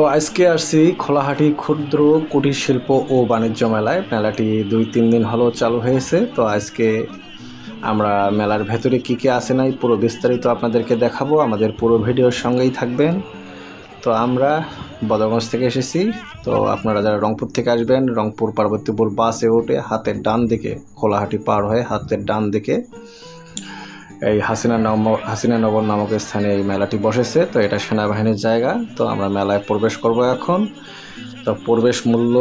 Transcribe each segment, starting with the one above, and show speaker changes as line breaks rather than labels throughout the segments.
তো আজকে আসছি খোলাহাটি ক্ষুদ্র কুটির শিল্প ও বাণিজ্য মেলায়। মেলাটি দুই তিন দিন হলো চালু হয়েছে। তো আজকে আমরা মেলার ভেতরে কী কী আছে নাই পুরো বিস্তারিত আপনাদেরকে দেখাবো। আমাদের পুরো ভিডিওর সঙ্গেই থাকবেন। তো আমরা বদরগঞ্জ থেকে এসেছি। তো আপনারা যারা রংপুর থেকে আসবেন, রংপুর পার্বতীপুর বাসে উঠে হাতের ডান দিকে, খোলাহাটি পার হয়ে হাতের ডান দিকে এই হাসিনা নম হাসিনানগর নামক স্থানে এই মেলাটি বসেছে। তো এটা সেনাবাহিনীর জায়গা। তো আমরা মেলায় প্রবেশ করব এখন। তো প্রবেশ মূল্য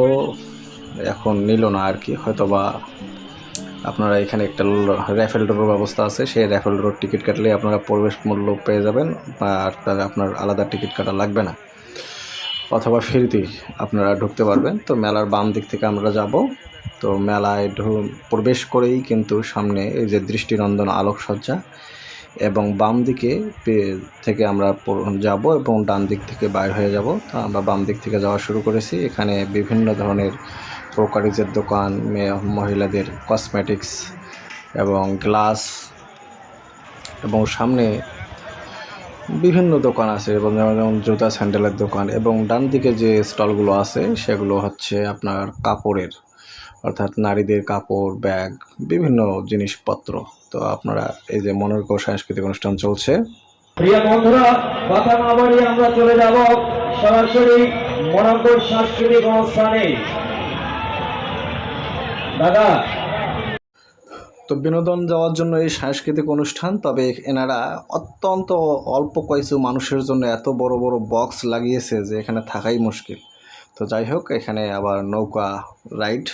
এখন নিল না আর কি। হয়তো বা আপনারা এখানে একটা র্যাফেল ডোরের ব্যবস্থা আছে। সেই র্যাফেল ডোর টিকিট কাটলে আপনারা প্রবেশ মূল্য পেয়ে যাবেন। আর তাহলে আপনার আলাদা টিকিট কাটা লাগবে না। অথবা ফ্রিতেই আপনারা ঢুকতে পারবেন। তো মেলার বাম দিক থেকে আমরা যাব। তো মেলায় প্রবেশ করেই কিন্তু সামনে এই যে দৃষ্টিনন্দন আলোকসজ্জা এবং বাম দিকে থেকে আমরা যাব এবং ডান দিক থেকে বাইর হয়ে যাব। তো আমরা বাম দিক থেকে যাওয়া শুরু করেছি। এখানে বিভিন্ন ধরনের প্রকারিজের দোকান মহিলাদের কসমেটিক্স এবং গ্লাস এবং সামনে বিভিন্ন দোকান আছে এবং যেমন যেমন জুতা, স্যান্ডেলের দোকান এবং ডান দিকে যে স্টলগুলো আছে সেগুলো হচ্ছে আপনার কাপড়ের অর্থাৎ নারীদের কাপড় ব্যাগ বিভিন্ন জিনিসপত্র। তো আপনারা এই যে মনোরক সাংস্কৃতিক অনুষ্ঠান চলছে।
প্রিয় বন্ধুরা কথা না বাড়িয়ে আমরা চলে যাব সরাসরি মনাঙ্কুর সাংস্কৃতিক অনুষ্ঠানে। দাদা।
তো বিনোদন যাওয়ার জন্য এই সাংস্কৃতিক অনুষ্ঠান তবে এনারা অত্যন্ত অল্প কয়েকশো মানুষের জন্য এত বড় বড় বক্স লাগিয়েছে যে এখানে থাকাই মুশকিল। তো যাই হোক এখানে আবার নৌকা রাইড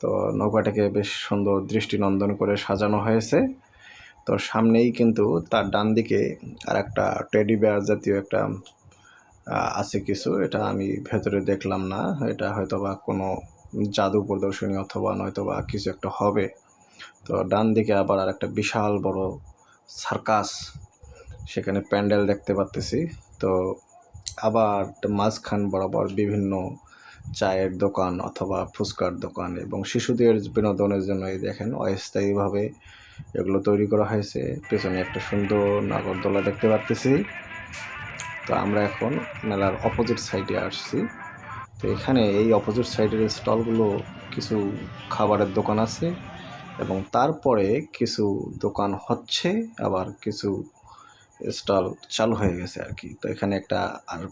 তো নৌকাটাকে বেশ সুন্দর দৃষ্টিনন্দন করে সাজানো হয়েছে। তো সামনেই কিন্তু তার ডান দিকে আর একটা টেডি বেয়ার জাতীয় একটা আছে কিছু। এটা আমি ভেতরে দেখলাম না। এটা হয়তো বা কোনো জাদু প্রদর্শনী অথবা নয়তো বা কিছু একটা হবে। তো ডান দিকে আবার আর একটা বিশাল বড় সার্কাস, সেখানে প্যান্ডেল দেখতে পাচ্তেছি তো আবার মাঝখান বরাবর বিভিন্ন চায়ের দোকান অথবা ফুচকার দোকান এবং শিশুদের বিনোদনের জন্য এই দেখেন অস্থায়ীভাবে এগুলো তৈরি করা হয়েছে। পেছনে একটা সুন্দর নাগরদোলা দেখতে পাচ্তেছি তো আমরা এখন মেলার অপোজিট সাইডে আসছি। তো এখানে এই অপোজিট সাইডের স্টলগুলো কিছু খাবারের দোকান আছে এবং তারপরে কিছু দোকান হচ্ছে, আবার কিছু স্টল চালু হয়ে গেছে আর কি। তো এখানে একটা আর